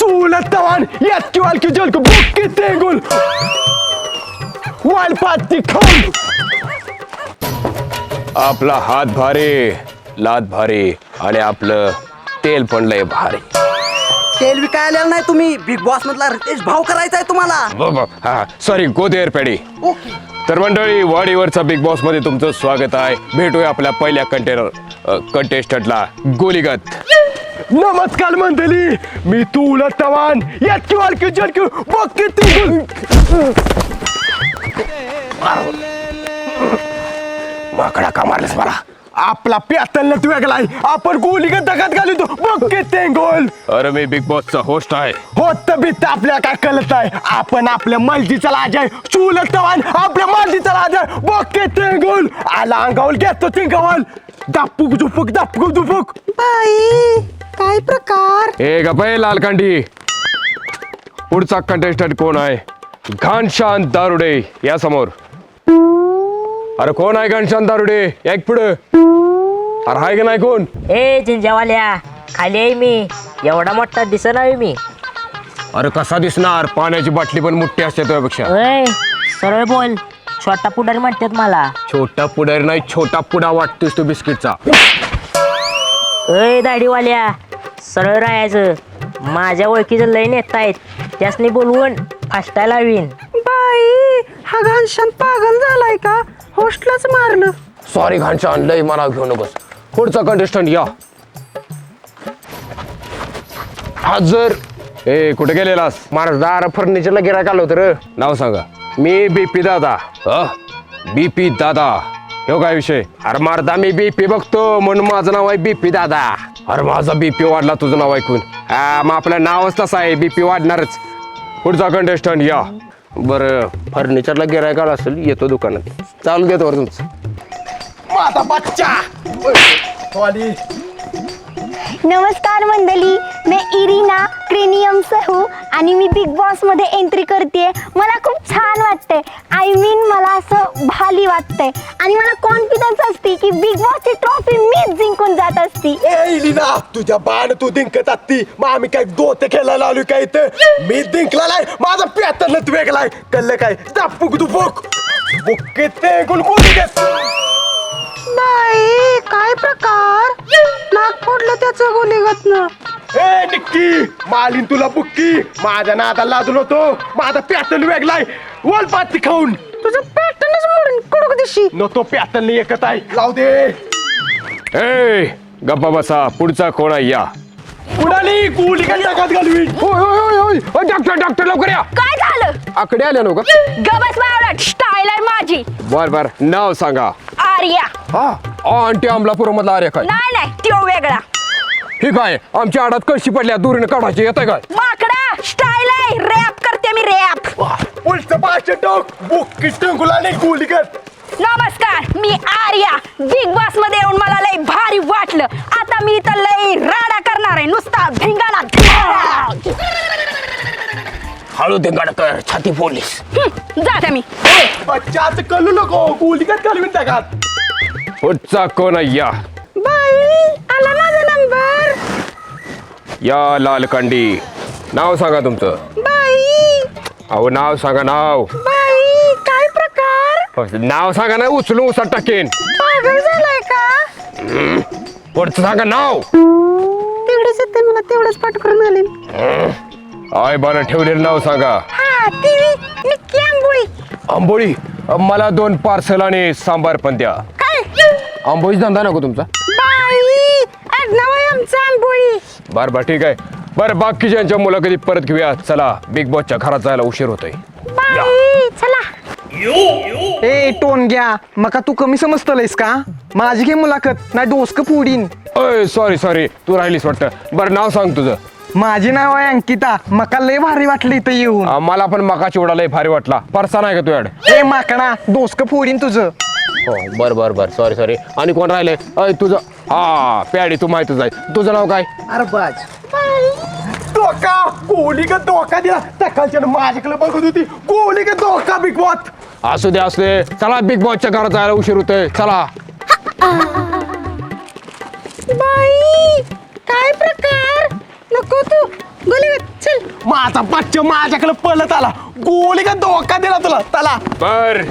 Suulettavan jätkivalkki jölkky bukki tingul! वालपाती खाऊन. आपला हात भारी लात भारी आणि आपलं तेल पण लय भारी. तेल विकायला नाही तुम्ही बिग बॉस मधला रितेश भाव करायचा आहे तुम्हाला हा सॉरी गोदेर पेडी ओके. तर मंडळी वाडीवरचा बिग बॉसमध्ये तुमचं स्वागत आहे. भेटूया आपल्या पहिल्या कंटेनर कंटेस्टंटला गोलीगत. नमस्कार मंडळी मी तू उलट तवान याची वाळकी जडकी बघ माकडा का मारलंस मला? आपला प्यातल तू वेगलाय आपण गोलीगत दगात घालतो बघ किती गोल अरे मी बिग बॉसचा होस्ट आहे. होत बित आपल्या काय कळत आहे आपण आपल्या मर्जीचा लाज आहे. चुलत तवान आपल्या मर्जीचा लाज आहे. बघ किती गोल आला अंगावर घेतो तिंगावल दापूक दुपूक दापूक दुपूक बाई. काय प्रकार? ए गपय लालकांडी. पुढचा कंटेस्टंट कोण आहे? घनशांत दारुडे या समोर. अरे कोण आहे घनशांत दारुडे? या एक पुढं. अरे हाय का नाही कोण? ए जिंजावाल्या खाली आहे मी. एवढा मोठा दिसणार मी. अरे कसा दिसणार? पाण्याची बाटली पण मोठी असते तुझ्यापेक्षा. ओय सरळ बोल. छोटा पुढारी म्हणतात मला. छोटा पुढारी नाही छोटा पुडा वाटतोस तू बिस्किटचा. अय दाढीवाल्या. सरळ राहायचं. माझ्या ओळखीचं लय नेता आहेत. त्यासनी बोलवून फास्टा लावीन बाई हा घनशान पागल झालाय का? होस्टलाच मारलं. सॉरी घनशांत लय मला घेऊ नकोस पुढचा कंटेस्टंट या. हजर. ए कुठे गेलेलास? दार फर्निचरला गिरायक आलो होतं नाव सांगा. मी बीपी दादा. बीपी दादा. हो काय विषय? अरे मारदा मी बीपी बघतो म्हणून माझं नाव आहे बीपी दादा. अरे माझा बीपी वाढला तुझं नाव ऐकून. आ, मग आपलं नावच तसं आहे बीपी वाढणारच. पुढचा कंटेस्टंट या. बरं फर्निचरला गिरायक आला असेल येतो दुकानात. चालू देतो बरं तुमचं. माझा बच्चा! नमस्कार मंडळी मी इरिना क्रेनियम सहू आणि मी बिग बॉसमध्ये एंट्री करते मला खूप छान वाटतंय. आय मीन मला असं भाली वाटतंय. आणि मला कॉन्फिडन्स असते की बिग बॉसची ट्रॉफी मीच जिंकून जात असती. ए लीना तुझ्या बाण तू दिंकत असती. मग आम्ही काय दोते खेळायला आलो काय इथं? मी दिंकलाय माझा प्यातरला तू वेगलाय कळलं काय? दापूक तू बुक बुक्के ते गुलगुली बाई काय प्रकार? नाक फोडलं त्याचं गोलीगतनं. ए निक्की! मालिन तुला बुक्की! माझ्या नादा लाजून होतो. माझा प्यातल वेगलाय वल पाती खाऊन. तुझं पॅटर्नच मोडून कडक दिशी. न तो प्यातल एकत आहे. लाव दे. ए गप्पा बसा. पुढचा कोण आहे या. उडाली. गुली काय टाकात घालवी होय होय होय होय. होय, डॉक्टर डॉक्टर लवकर या. काय झालं? आकडे आले नो का? गबस बावळट स्टाईल आहे माझी. बर बर. नाव सांगा. आर्या. हा. आंटी अमलापूर मधला अरे काय? नाही नाही तो वेगळा. हे काय? आमच्या आडात कळशी पडल्या दुरीनं काढायची येत काय? माकडा स्टाईल आहे. रॅप करते मी रॅप पुढचं पाचशे टोक. बुक्की टंकुलाने गुली कर. नमस्कार मी आर्या. बिग बॉसमध्ये येऊन मला लय भारी वाटलं. आता मी इथं लय राडा करणार आहे. नुसता धिंगाणा. हळू दे गडकर छाती पोलीस हं, जाते मी. बच्चाच कळू नको. गुली कर घालवी टाकात पुढचा कोण आहे या? बाई या लालकांडी. नाव सांगा तुमचं. बाई. अहो नाव सांगा नाव. बाई काय प्रकार? नाव सांगा ना उचलून उसात टाकेन. पागल झालाय का? पुढचं सांगा नाव. तेवढेच येते मला तेवढंच पाठ करून आले. आय बरं ठेवलेलं नाव सांगा. हा निक्की आंबोळी. आंबोळी मला दोन पार्सल आणि सांबार पण द्या. काय? आंबोळी धंदा नको तुमचा. बाई. आडनाव आहे आमचं आंबोळी. बर बर ठीक आहे. बरं बाकीच्यांच्या मुलाखती परत घेऊया. चला बिग बॉसच्या घरात जायला उशीर होतोय. बाई चला. ए टोन घ्या. मका तू कमी समजतलंयस का? माझी घे मुलाखत ना डोसक फोडीन अय सॉरी सॉरी तू राहिलीस वाटतं. बरं नाव सांग तुझं. माझे नाव आहे अंकिता. मका लय भारी वाटलं इथं येऊन. मला पण मकाची उडालाय भारी वाटला. परसा नाही का तुझ्याकडे ए माकडा डोसक फोडीन तुझं. हो बर बर बर. सॉरी सॉरी आणि कोण राहिलंय अय तुझं हा प्याडी तू माहितच आहे. तुझं नाव काय? अरबाज धोका! गोली का धोका दिला? सकाळच्या माझ्याकडे बघत होती. गोली का धोका बिग बॉस असू दे असू दे. चला बिग बॉसच्या घरात जायला उशीर होतोय. चला. बाई काय प्रकार? नको तू. गोलीगत चल. माझा बच्चा माझ्याकडे पळत आला. गोळी का धोका दिला तुला? चला. बर.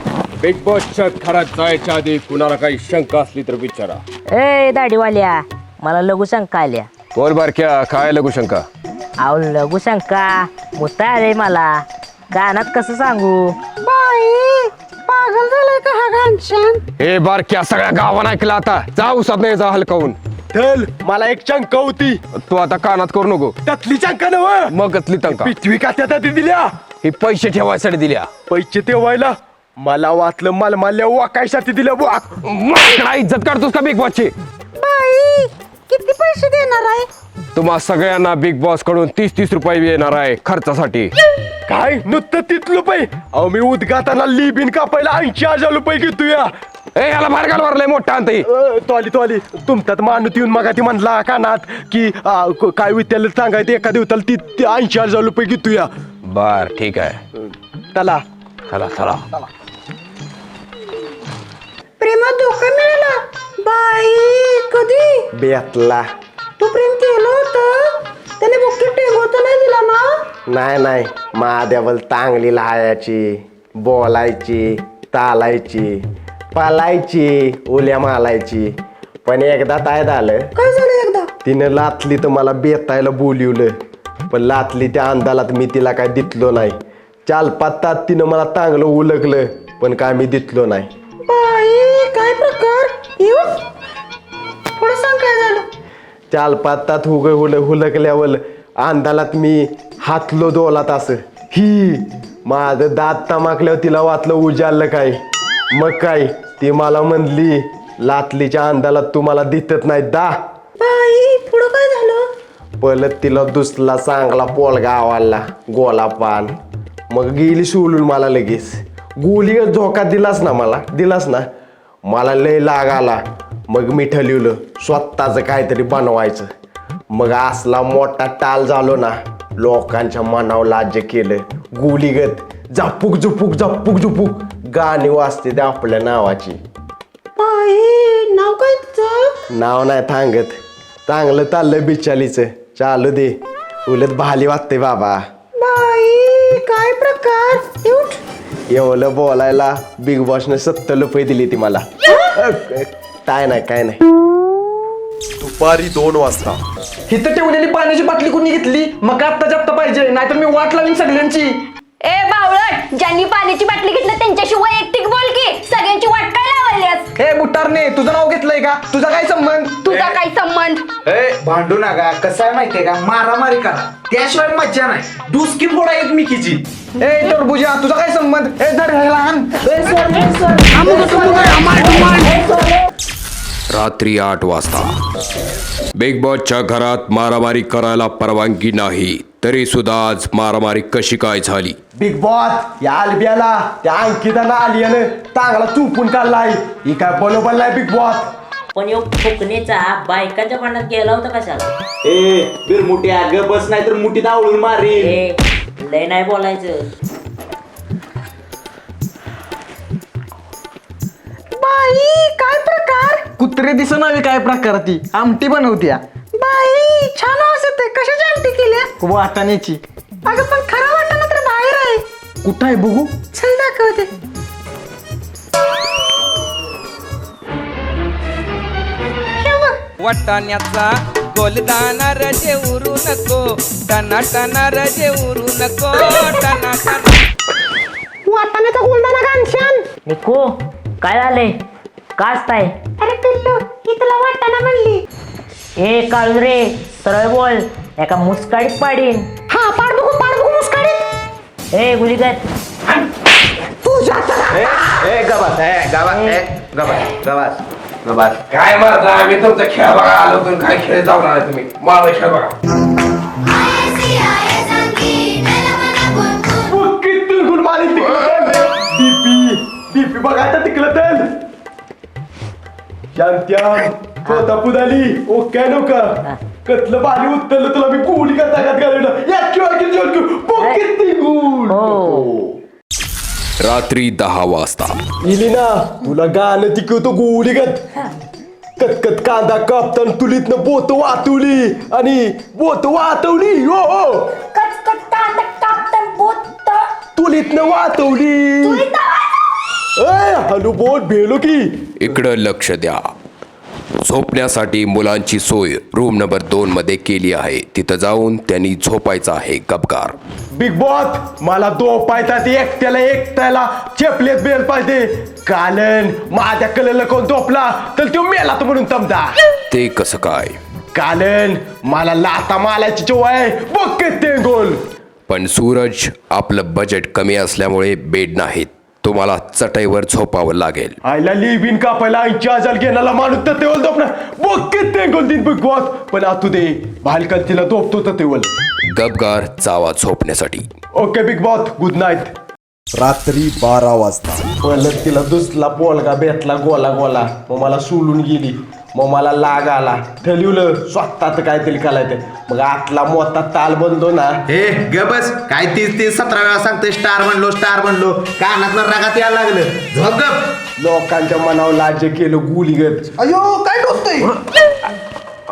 बिग बॉसच्या घरात जायच्या आधी कुणाला काही शंका असली तर विचारा. ए दाढीवाल्या मला लघु शंका आल्या. बोल बारक्या? काय लगू शंका? अहो लघु शंका? मुता आले मला. गाण्यात कसं सांगू? पागल झालाय का हा घनश्याम? हे बारक्या सगळ्या गावानं ऐकलं आता. जा उसात नाही जा हलकावून. चल मला एक शंका होती. तू आता कानात करू नको. त्यातली शंका नव मग कसली तंका पिशवी का त्यात दिल्या? ही पैसे ठेवायसाठी दिल्या. पैसे ठेवायला? मला वाचलं मलमाल्या वाकायसाठी दिल्या वाक माकडा इज्जत काढतोस का बिग बॉसची बाई किती पैसे देणार आहे? तुम्हा सगळ्यांना बिग बॉसकडून तीस तीस रुपये येणार आहे खर्चासाठी. काय? नुसतं तिथलं रुपये? अहो मी उद्घाताना लिबिन कापायला ऐंशी हजार रुपये घेतो या. ए याला बाहेर घाल वरलंय मोठा अंत. तोली तोली. तुमच्यात माणूस येऊन मग ती म्हणला कानात की आ, क- काय विद्यालय सांगायचं एका दिवसाला ती ती ऐंशी हजार रुपये घेतो या. बर ठीक आहे. चला चला. चला. प्रेमात धोका मिळाला. बाई कधी? बेतला तू प्रेम केलं होतं. त्याने बुक्की टेंगोत नाही दिला ना? नाही नाही. महादेवल चांगली लहायची बोलायची चालायची पालायची उल्या मालायची. पण एकदा काय झालं? काय झालं एकदा? तिनं लाथली तर मला बेतायला बोलिवलं. पण लाथली त्या अंदालात मी तिला काय दिसलो नाही. चाल पात्तात तिनं मला चांगलं उलगलं पण काय मी दिसलो नाही. प्रकार? थोडं सांग काय झालं? चाल पात्तात हुग हुल हुलकल्यावर अंदालात मी हातलो दोलात असं. ही माझं दात तमाकल्यावर तिला वाचलं उजाडलं काय. मग काय? ती मला म्हणली लातलीच्या अंदालात तुम्हाला दिसत नाही दा. बाई पुढं काय झालं? पलत तिला दुसला चांगला पोलगा आवडला गोला पान मग गेली सोडून मला लगेच. गोली झोका दिलास ना मला दिलास ना. मला लय लाग आला. मग मी ठरवलं स्वतःचं काहीतरी बनवायचं. मग असला मोठा टाल झालो ना लोकांच्या मनावर राज्य केलं. गोलीगत झपूक झुपूक झपूक झुपूक गाणी वाजते ते आपल्या नावाची. बाई नाव काय तुझं? नाव नाही थांगत. चांगलं चाललं बिचालीचं. चालू दे. उलट भाली वाटते बाबा. बाई काय प्रकार? उठ. एवढं बोलायला बिग बॉसने सत्तर रुपये दिली ती मला. अ, काय नाही काय नाही. दुपारी दोन वाजता. इथं ठेवलेली पाण्याची बाटली कुणी घेतली? मग आत्ता जाप्ता पाहिजे नाहीतर मी वाट लावीन सगळ्यांची. ए बावळट ज्यांनी पाण्याची बाटली घेतली त्यांच्याशी वैयक्तिक बोल की. सगळ्यांची वाट काय लावल्यास हे बुटारने तुझं नाव घेतलंय का? तुझा काय संबंध? तुझा काय संबंध? ए भांडू नका. कसं आहे माहितीये का? मारामारी करा. त्याशिवाय मज्जा नाही. डुसकी फोडा एकमेकीची. ए टरबुजा तुझा काय संबंध? ए धर हे लहान. रात्री आठ वाजता. बिग बॉसच्या घरात मारामारी करायला परवानगी नाही. तरी सुद्धा आज मारामारी कशी काय झाली? बिग बॉस या अलबियाला त्या अंकिताला आलियानं चांगला चुपून काढलाय. ही काय बरोबर नाही बिग बॉस पण यो फुकणीचा बायकांच्या भांडणात गेला होता कशाला? ए बिरमुटी अगं बस नाही तर मुठीत आवळून मारी लय नाही बोलायचं बाई काय प्रकार? कुत्रे दिसनावी काय प्रकार ती? आमटी बनवत्या. बाई छान आवाज येते कशाची आमटी केल्या? वाटाण्याची. अगं पण खरं वाटणं तर बाहेर आहे. कुठं आहे बघू? चल दाखवते हे बघ. वाटाण्याचा गोलदाना रजे उरू नको. टना टना रजे उरू नको. टना टना वाटाण्याचा गुलदाना घालशान निको काय झालंय? काचताय अरे पिल्लू ही तुला वाटाणा म्हणली. ए काळू रे सरळ बोल. एका मुसकाडीत पाडीन. हा पाड बघू पाड बघू मुस्काडीत. ए गुलीगत ए गबास ए गबास ए गबास गबास. गबास काय मारता? आम्ही तुमचा खेळ बघा आलो पण काय खेळ जाऊन आला तुम्ही? मला खेळ बघा डीपी डीपी बघायचं तिकलं तर. शांत्याम पोता पुदाली ओ काय नका. कतलं बाली उत्तरलं तुला मी. गोळी का ताकद घालवलं या किंवा किती जोर रात्री दहा वाजता. इलिना तुला गाणं तिकवतो गोळीगत कतकत कांदा कापतान तुलीत न बोत वातवली आणि बोत वातवली हो हो. कचकच कांदा कापतान बोत तुलीतनं वातवली ए हलू बोल भेलो की. इकडं लक्ष द्या. झोपण्यासाठी मुलांची सोय रूम नंबर दोन मध्ये केली आहे. तिथं जाऊन त्यांनी झोपायचं आहे. गपकार बिग बॉस मला दो पायतात एकट्याला एकट्याला चेपलेत बेल पाहिजे. कालन माझ्या कलेला कोण झोपला? तर तो मेला तो म्हणून तमदा ते कसं काय? कालन मला लाता मालाची चोय बघ ते गोल पण सूरज आपलं बजेट कमी असल्यामुळे बेड नाहीत. तुम्हाला चटईवर झोपावं लागेल. आईला लिबिन कापायला ऐंशी हजार घेण्याला माणूस तर तेवल झोपणार. बघ ते गोल दिन बिग बॉस पण आतू दे भालकल तिला झोपतो तर तेवल गपगार चावा झोपण्यासाठी. Okay Bigg Boss good night रात्री बारा वाजता. पलट तिला दुसला पोलगा भेटला गोला गोला मग मला सोलून गेली. मग मला लाग आला. ठेवलं स्वतःच काहीतरी करायचं मग आतला मोठा ताल बनतो ना. हे ग बस. काय तीस तीस सतरा वेळा सांगतोय स्टार बनलो स्टार बनलो. कानात रागात यायला लागलं. झोप गप. लोकांच्या मनावर राज्य केलं गुलीगत अयो काय टोचतोय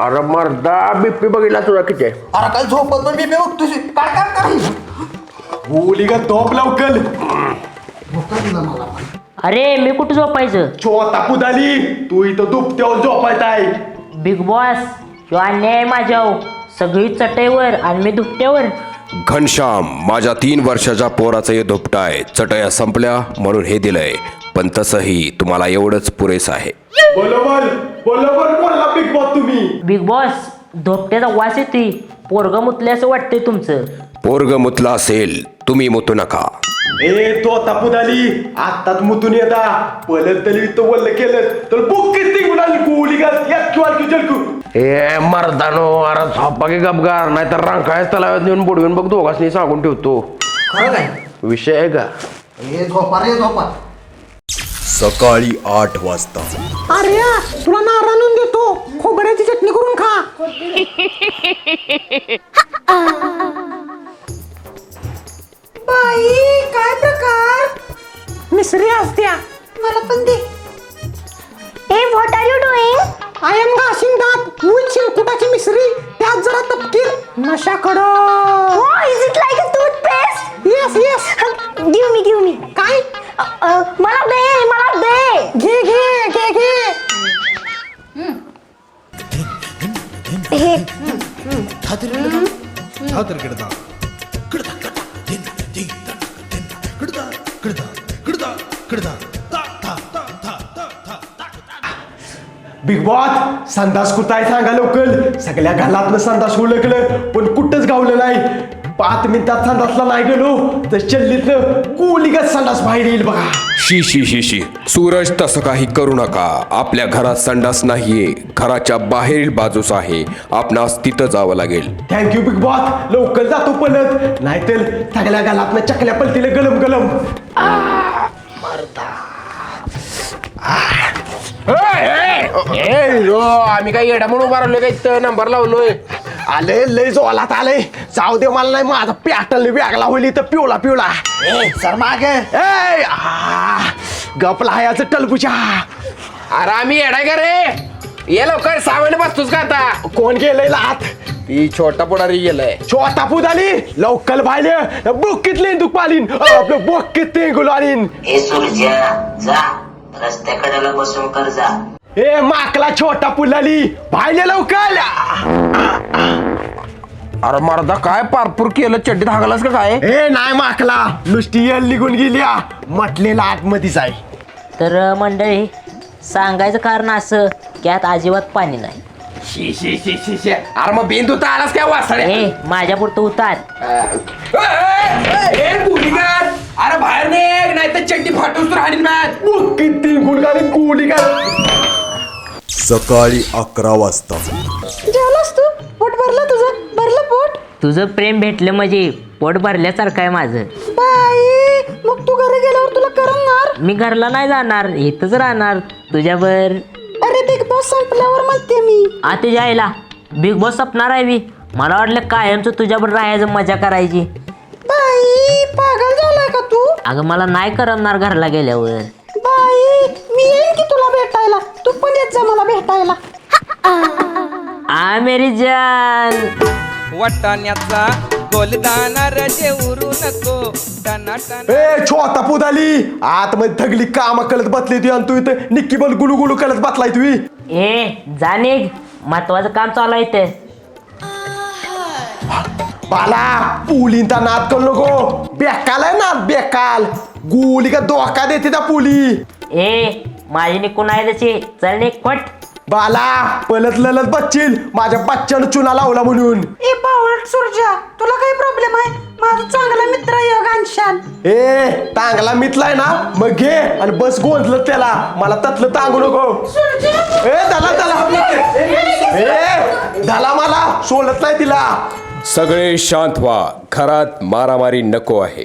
अरे मर्दा बिप्पी बघितला तुला किती आहे? अरे काय झोपत पण मी बघतोय. काय काय काय? गुलीगत झोप लवकर. अरे मी कुठं झोपायचं? छोटा पुदाली. तू इथं दुपट्यावर झोपायचं आहे बिग बॉस ह्यो अन्याय माझ्यावर. सगळी चटईवर आणि मी दुपट्यावर. घनश्याम माझ्या तीन वर्षाच्या पोराचं हे धोपटा आहे चटया संपल्या म्हणून हे दिलंय. पण तसंही तुम्हाला एवढंच पुरेस आहे. बरोबर बरोबर बोलला बिग बॉस तुम्ही. बिग बॉस धोपट्याचा वास येतोय. पोरग मुतले असं वाटतंय तुमचं. पोरग मुतला असेल तुम्ही मुतू नका. ए तो आता पुदाली आत्ताच मुतून येता. पलट तरी इथं वल्ल केलं. तर बुक किती गुणाली गुलीगत एक किंवा की जलकू ए मर्दानो अरे झोपा की गपगार नाही तर रांकायच तलाव्यात नेऊन बुडवून बघ दोघांनी सांगून ठेवतो. खरं काय? विषय आहे का? हे झोपा रे झोपा. सकाळी आठ वाजता. अरे तुला नार आणून देतो. खोबऱ्याची चटणी करून खा. असत्या मला पण दे. ए what are you doing I am घासिंग दात विथ शिंकुटाची मिसरी. त्यात जरा तपकीर. नशाकडं. हो is it like a toothpaste yes yes give me give me. काय? मला दे मला दे. घे घे घे घे. हे. बिग संदास कुठं आहे सांगा लवकर. सगळ्या घालातलं संदास उलकलं पण कुठंच गावलं नाही. पाच मिनिटात संदासला नाही गेलो तर चल्लीतलं गुलीगत संडास बाहेर येईल बघा. शी शी शी शी. सूरज तसं काही करू नका. आपल्या घरात संडास नाहीये. घराच्या बाहेरील बाजूस आहे. आपणास तिथं जावं लागेल. थँक्यू बिग बॉस लवकर जातो पलत नाहीतर सगळ्या घालातनं चकल्या पलतीला गलम गलम आम्ही काही येडा म्हणून उभारलोय का इथं नंबर लावलोय. आले लय जोलात आले. जाऊ दे मला नाही माझा पॅटर्न वेगळा होईल तर पिवला पिवला सर माग. ए आ, गपला हायाचं टलपुच्या अरे आम्ही येडा का रे? ये लवकर सामान बसतोस का आता? कोण गेलंय लात? ती छोटा पुढारी गेलाय. छोटा पुदाली लवकर भाईले बुक्कीतले दुख पालीन. आपलं बुक्कीत गुलालीन ए सुरज्या जा. रस्त्याकडेला बसून कर जा ए माकला छोटा पुलाली भाईले लवकर अरे मर्दा काय पारपूर केलं चड्डीत हागलास का काय ए नाही माकला नुसती येल निघून गेली आ. म्हटलेला आतमध्येच आहे तर मंडळी सांगायचं कारण असं की आत अजिबात पाणी नाही शी शी शी शी शी अरे मग बिंदू तर आलास काय वासाड्या ए माझ्या पुरतं उतार ए अरे बाहेर निघ नाही तर चड्डी फाटूस तर हाणीन मॅच. बुक्कीत तीन गुणगारी गुली का सकाळी अकरा वाजता. जेवलास तू? पोट भरलं तुझं? भरलं पोट? तुझं प्रेम भेटलं म्हणजे पोट भरल्यासारखं आहे माझं. बाई मग तू घरी गेल्यावर तुला करणार मी घरला नाही जाणार इथंच राहणार तुझ्यावर. अरे बिग बॉस संपल्यावर म्हणते मी. आ तुझ्या आईला. बिग बॉस सपणार आहे मी. मला वाटलं कायमचं तुझ्यावर राहायचं मजा करायची. पागल झालाय का तू? अगं मला नाही करमणार घरला गेल्यावर. बाई मी येईन की तुला भेटायला? तू पण येत जा मला भेटायला. आ मेरी जान. वाटाण्याचा गोलदाना रजे उरू नको. टना टना. ए छोटा पुदाली. आतमध्ये थगली काम करत बसली तू आणि तू इथं निक्की बल गुलू गुलू करत बसलाय तू. ए जाणे महत्वाचं काम चालू आहे ते बाला पुलींचा नाद करू नको. बेकाल आहे नाद बेकाल. गुली का धोका देते त्या पुली. ए माझी निकून आहे त्याची चल निक बाला पलत ललत बच्चील. माझ्या बच्च्यानं चुना लावला म्हणून. ए पावलट सुरजा तुला काही प्रॉब्लेम आहे? माझा चांगला मित्र आहे घनशान ए टांगला मितलाय ना? मग घे आणि बस गोंधलं त्याला. मला ततलं टांगू नको. ए त्याला त्याला ए झाला मला. सोलत नाही तिला. सगळे शांत व्हा. घरात मारामारी नको आहे.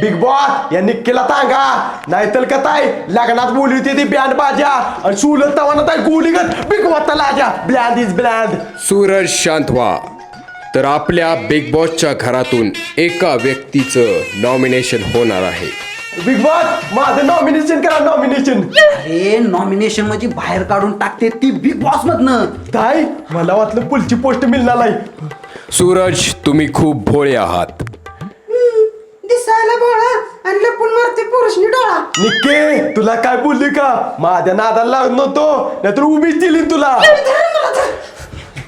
बिग बॉस या निक्कीला तांगा. नाहीतर का ताय लग्नात बोलली होती ती बँड बाजा. आणि सुलत तवाना ताय गोलीगत बिग बॉस लाजा. ब्लँड इज ब्लँड सूरज शांत व्हा. तर आपल्या बिग बॉसच्या घरातून एका व्यक्तीचं नॉमिनेशन होणार आहे. बिग बॉस माझं नॉमिनेशन करा नॉमिनेशन अरे नॉमिनेशन म्हणजे बाहेर काढून टाकते ती बिग बॉस मधनं ताई मला वाटलं पुलची पोस्ट मिळणार नाही. सूरज तुम्ही खूप भोळे आहात. दिसायला बोळा आणि लपून मारते पुरुषनी डोळा. निक्के तुला काय बोलली का? माझ्या नादाला लागत नव्हतो नाहीतर उभीच दिली ना तुला.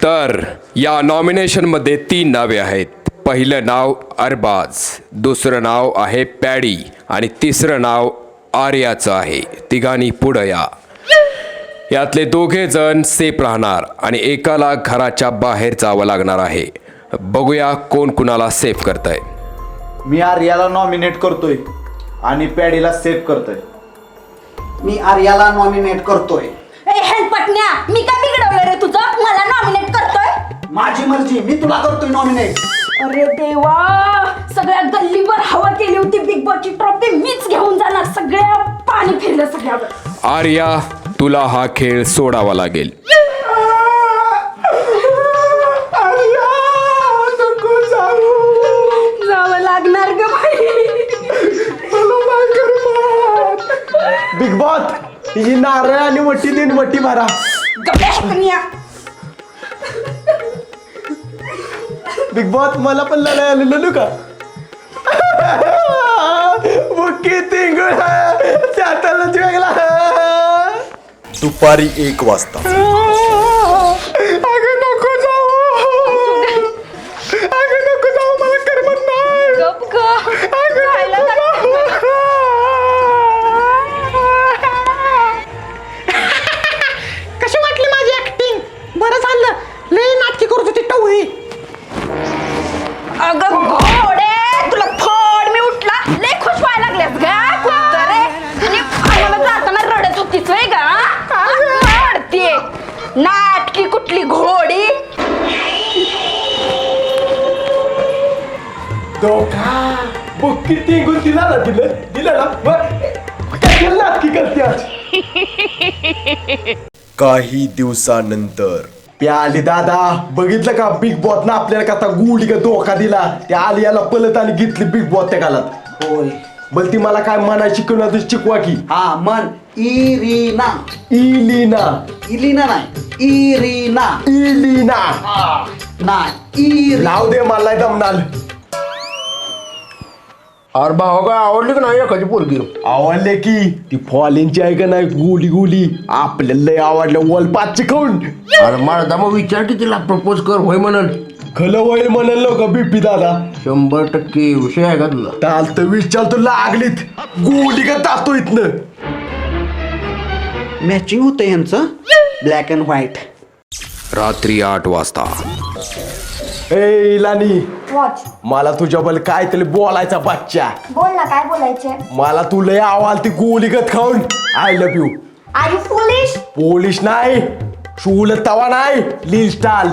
तर या नॉमिनेशनमध्ये तीन नावे आहेत. पहिलं नाव अरबाज दुसरं नाव आहे पॅडी आणि तिसरं नाव आर्याचं आहे. तिघांनी पुढं या. यातले दोघे जण सेफ राहणार आणि एकाला घराच्या बाहेर जावं लागणार आहे. बघूया कोण कुणाला सेफ करतंय. मी आर्याला नॉमिनेट करतोय आणि पॅडीला सेव्ह करतोय. मी आर्याला नॉमिनेट करतोय. ए हेलपटण्या मी का बिघडवलं रे तुझं? मला नॉमिनेट करतोय? माझी मर्जी. मी तुला करतोय नॉमिनेट अरे देवा! सगळ्या गल्लीवर हवा केली होती. बिग बॉसची ट्रॉफी मीच घेऊन जाणार. सगळ्या पाणी फिरलं सगळ्यावर. आर्या तुला हा खेळ सोडावा लागेल. Big boss. ही नारळ आणि वटी देऊन वटी मारा. बिग बॉस मला पण लढाई आलेलं का? बुक्की तिंगुळ दुपारी एक वाजता. काही दिवसानंतर. प्याली दादा बघितलं का बिग बॉस ना आपल्याला का गुढी का धोका दिला? त्या आलियाला पलत आणि घेतली बिग बॉस त्या कालात होय. बल ती मला काय मना शिकवणार तू शिकवा की? हा मन इरीना. इलिना. इलिना नाही इरीना. इलिना. नाही इरी लाव दे मला दमनाल अरे भाऊ काय आवडली का नाही एखादी पोरगी? आवडले की. ती फॉलिनची आहे का नाही? गुली गुली. आपल्याला लय आवडलं. वल पाच खाऊन. अरे मला मग विचार की तिला प्रपोज कर होय म्हणल. खलं होईल म्हणाल का बिपी दादा. शंभर टक्के विषय आहे का तुला चालतं विचार तर लागलीत. गुली का तातो इथनं. मॅचिंग होतं यांचं ब्लॅक अँड व्हाईट रात्री आठ वाजता. ए इलानी. वॉच मला तुझ्याबद्दल काय तरी बोलायचा बच्चा. बोल ना काय बोलायचे मला तू लय आवाल ती गोलीगत खाऊन. I love you are you foolish polish नाही. शूल तवा नाही. लील स्टाल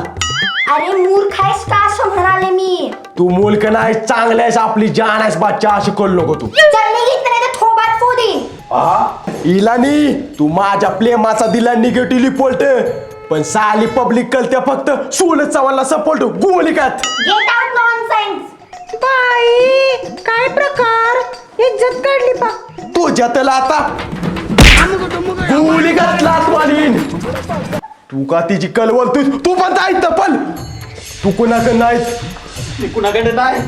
अरे मूर्ख आहेस का असं म्हणाले मी? तू मुलक नाही चांगला आहेस आपली जान आहेस बच्चा असं करू नको तू. चटणी घेत नाही तर थोबात फोडी. इलानी तू माझ्या प्रेमाचा दिला निगेटिव्ह रिपोर्ट पण साली पब्लिक कळते फक्त सूल चव्हाणला सपोर्ट गोलिकात. गेट आउट नॉनसेन्स बाई काय प्रकार? इज्जत काढली पा. तुझ्या त्याला आता. गोलिकात लात मारीन. तू का तिची कलवल तू तू पण जायचं पण. तू कुणाकडे नाहीस? कुणाकडे नाही?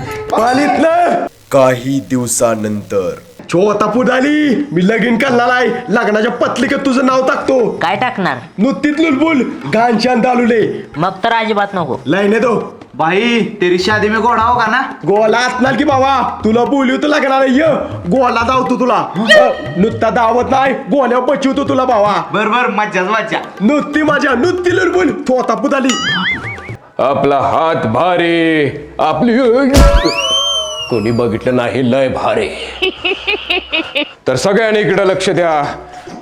काही दिवसानंतर छोटा पुदाली मी लगीन करणार आहे. लग्नाच्या पत्रिकेत तुझं नाव टाकतो. काय टाकणार? नुत्तीत लुलबुल घानशान दालुले. मग तर अजिबात नको. लाईने तो भाई तेरी शादी में घोड़ा होगा ना? गोला असणार की बाबा? तुला बोलू तर लागणार य. गोला धावतो तुला. अ, नुत्ता धावत नाही गोल्यावर बचवतो तुला भावा बर बर मज्जाच मज्जा. नुत्ती माझ्या नुत्ती लुलबुल. छोटा पुदाली आपला हात भारी. आपली कोणी बघितलं नाही लय भारी. तर सगळ्यांनी इकडे लक्ष द्या.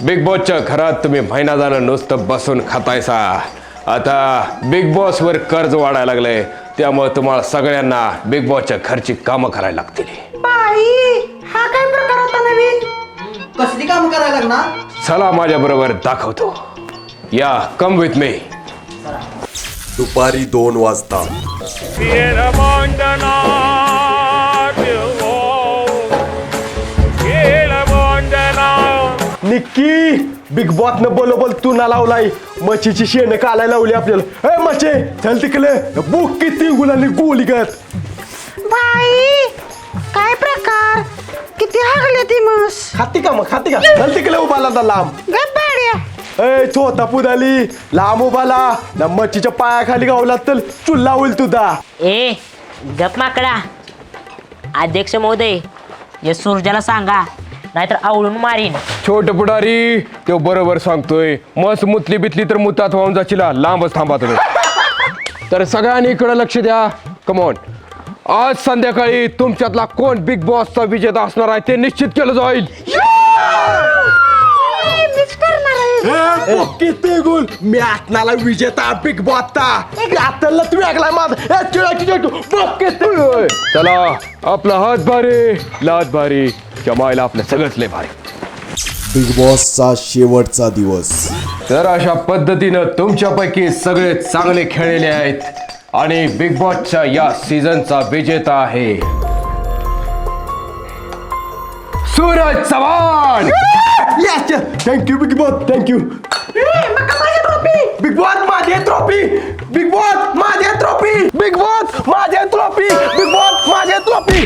बिग बॉसच्या घरात तुम्ही महिना झालं नुसतं बसून खातायसा. आता बिग बॉस वर कर्ज वाढायला लागलंय. त्यामुळे तुम्हाला सगळ्यांना बिग बॉसच्या घरची कामं करायला लागतील. बाई हा काय प्रकार होता नवीन? कसली काम करायला लागणार? चला माझ्या बरोबर दाखवतो. या कम विथ मी दुपारी दोन वाजता. निक्की बिग बॉस न बोल तू ना लावलाय. मच्छीची शेण कालाय लावली आपल्याला. ए मच्छे चल तिकडे. बुक किती गुलाली गोली गत. बाई काय प्रकार? किती हागले ती मस खाती का मग? खाती का? चल तिकडे उभाला आता लांब. गप बाड्या. ए छोटा पुदाली लांब उभाला. ना मच्छीच्या पायाखाली गावला तर चुल्ला होईल तुझा. ए गप माकडा. अध्यक्ष महोदय या सूर्जाला सांगा. नाहीतर आवळून मारीन. छोट पुढारी तो बरोबर सांगतोय. मस्त मुतली बितली तर मुतात वाहून जाशीला. लांबच थांबा तुम्ही. तर सगळ्यांनी इकडे लक्ष द्या. कमॉन आज संध्याकाळी तुमच्यातला कोण बिग बॉसचा विजेता असणार आहे ते निश्चित केलं जाईल. किती गुल मी आत्नाला विजेता बिग बॉसचा तुम्ही ऐकलाय माझं. चला आपला हात भारी लात भारी जमायला आपलं सगळंच लय भारी. बिग बॉसचा शेवटचा दिवस. तर अशा पद्धतीनं तुमच्यापैकी सगळे चांगले खेळलेले आहेत आणि बिग बॉसच्या या सीझनचा विजेता आहे. Suraj Chavan! Thank you Bigg Boss thank you Bigg Boss माझी ट्रॉफी बिग बॉस माझी ट्रॉफी बिग बॉस माझी ट्रॉफी बिग बॉस माझी ट्रॉफी